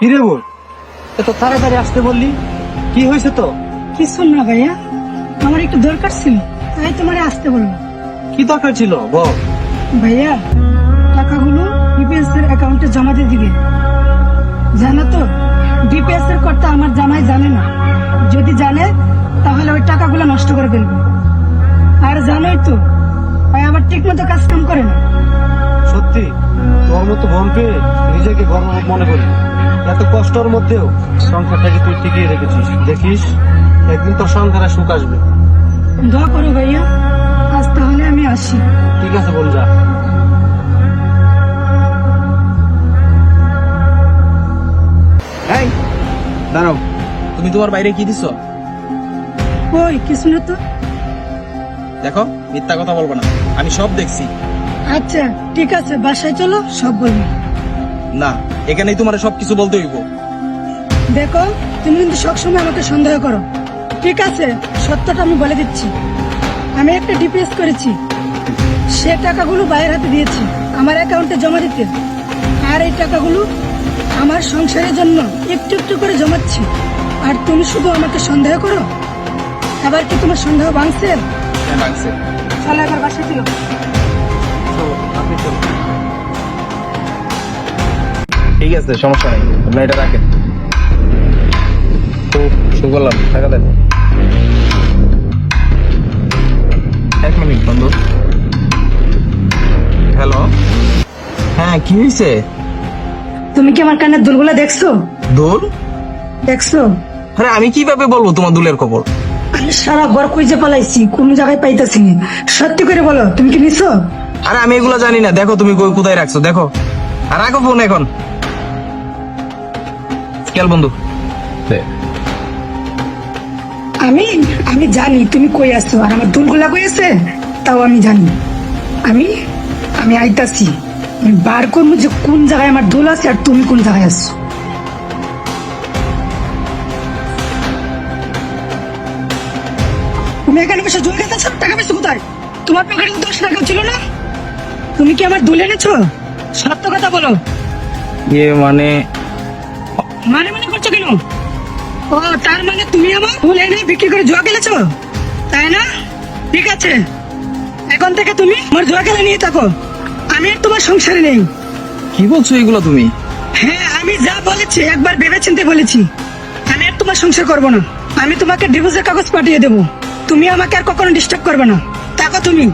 কি রে বোন এত তাড়াতাড়ি আসতে বললি? কি হয়েছে তো? কিছু না ভাইয়া। আমার একটু দরকার ছিল তাই তোমারে আসতে বলব কি দরকার ছিল? বল। ভাইয়া টাকাগুলো ডিপিএস এর অ্যাকাউন্টে জমা দিয়ে দিবে। জানো তো ডিপিএস এর কর্তা আমার জামাই জানে না। যদি জানে তাহলে ওই টাকাগুলো নষ্ট করে ফেলবে। আর জানোই তো ভাই আবার ঠিক মতো কাজ কাম করে না। সত্যি? তোর মতো পেয়ে নিজেকে গর্ব মনে করি। এত কষ্টের মধ্যেও সংসারটাকে তুই টিকিয়ে রেখেছিস। দেখিস একদিন তোর সংসারে সুখ আসবে। দোয়া করো ভাইয়া আজ তাহলে আমি আসি। ঠিক আছে বোন যা। এই দাঁড়াও তুমি তোমার বাইরে কি দিছো? ওই কিছু না তো। দেখো মিথ্যা কথা বলব না। আমি সব দেখছি। আচ্ছা ঠিক আছে বাসায় চলো সব বলব না এখানেই তোমার সবকিছু বলতে হইব। দেখো তুমি কিন্তু সবসময় আমাকে সন্দেহ করো। ঠিক আছে সত্যটা আমি বলে দিচ্ছি। আমি একটা ডিপিএস করেছি। সে টাকাগুলো বাইরের হাতে দিয়েছি আমার অ্যাকাউন্টে জমা দিতে। আর এই টাকাগুলো আমার সংসারের জন্য একটু একটু করে জমাচ্ছি। আর তুমি শুধু আমাকে সন্দেহ করো? আবার কি তোমার সন্দেহ ভাঙছে? হ্যাঁ, লাগছে চলো এবার বাসায় ছিল ঠিক আছে সমস্যা নেই। আপনি এটা রাখেন। খুব সুগলাম টাকা দেন। এক মিনিট বন্ধু। হ্যালো? হ্যাঁ কি হয়েছে তুমি কি আমার কানের দুলগুলা দেখছ? দোল? দেখছ? আরে আমি কীভাবে বলব তোমার দুলের খবর? আমি সারা ঘর খুঁজে পালাইছি কোন জায়গায় পাইতেছি না। সত্যি করে বলো তুমি কি নিছো? আরে আমি এগুলো জানি না। দেখো তুমি কোথায় রাখছো? দেখো। আর রাখো ফোন এখন। খেয়াল বন্ধু? আমি আমি জানি তুমি কই আছো? আর আমার দুলগুলা কই আছে? তাও আমি জানি। আমি আমি আইতাছি। আমি বার করব যে কোন জায়গায় আমার দুল আছে আর তুমি কোন জায়গায় আছো। তুমি এখানে বসে জুল খেতেছো টাকা পেয়েছ কোথায়? তোমার পকেটে দশ টাকা ছিল না? তুমি কি আমার দুল এনেছো? সত্য কথা বলো। ইয়ে মানে মানে মানে করছ কেন? ও তার মানে তুমি আমার ফুল এনে বিক্রি করে জুয়া খেলেছো? তাই না? ঠিক আছে। এখন থেকে তুমি আমার জুয়া খেলা নিয়ে থাকো। আমি আর তোমার সংসারে নেই। কি বলছো এগুলো তুমি? হ্যাঁ আমি যা বলেছি একবার ভেবে চিন্তে বলেছি। আমি আর তোমার সংসার করব না। আমি তোমাকে ডিভোর্সের কাগজ পাঠিয়ে দেবো। তুমি আমাকে আর কখনো ডিস্টার্ব করবে না। থাকো তুমি।